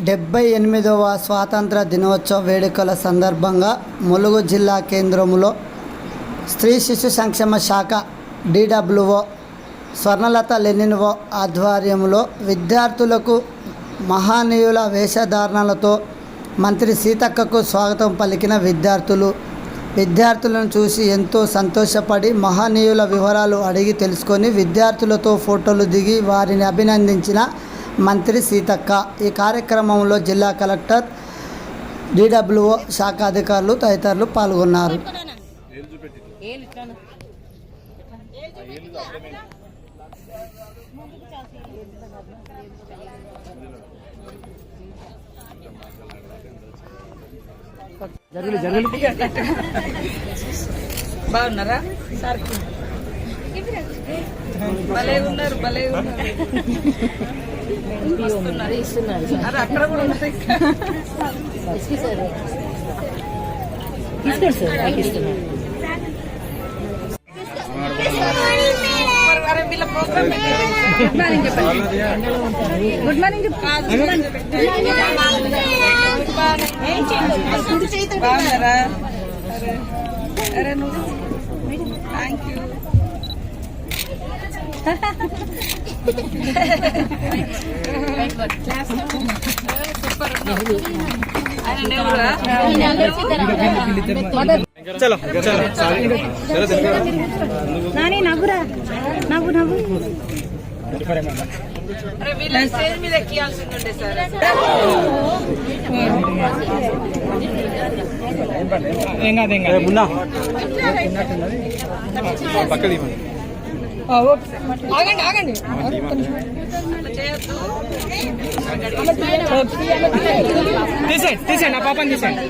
డెబ్బై ఎనిమిదవ స్వాతంత్ర దినోత్సవ వేడుకల సందర్భంగా ములుగు జిల్లా కేంద్రంలో స్త్రీ శిశు సంక్షేమ శాఖ డిడబ్ల్యూఓ స్వర్ణలత లెనిన్ఓ ఆధ్వర్యంలో విద్యార్థులకు మహానీయుల వేషధారణలతో మంత్రి సీతక్కకు స్వాగతం పలికిన విద్యార్థులు విద్యార్థులను చూసి ఎంతో సంతోషపడి మహనీయుల వివరాలు అడిగి తెలుసుకొని విద్యార్థులతో ఫోటోలు దిగి వారిని అభినందించిన మంత్రి సీతక్క. ఈ కార్యక్రమంలో జిల్లా కలెక్టర్ డిడబ్ల్యూఓ శాఖ అధికారులు తదితరులు పాల్గొన్నారు. బాగున్నారా? సార్ భలే ఉన్నారు భలే ఉన్నారు వస్తున్నారు. అరే అక్కడ కూడా ఇంకా. మరి అరే వీళ్ళ ప్రోగ్రామ్ గుడ్ మార్నింగ్ చెప్పండి. గుడ్ మార్నింగ్ బాగున్నారా? అరే అరే నువ్వు థ్యాంక్ యూ ఎవరా నాని నవ్వురా. నవ్వు నవ్వు. అరే వీళ్ళ స్టేజ్ మీద? ఎక్కియాల్సింది ఉండే సార్ ఆగండి ఆగండి. తీసేయండి తీసేయండి ఆ పాపని తీసేయండి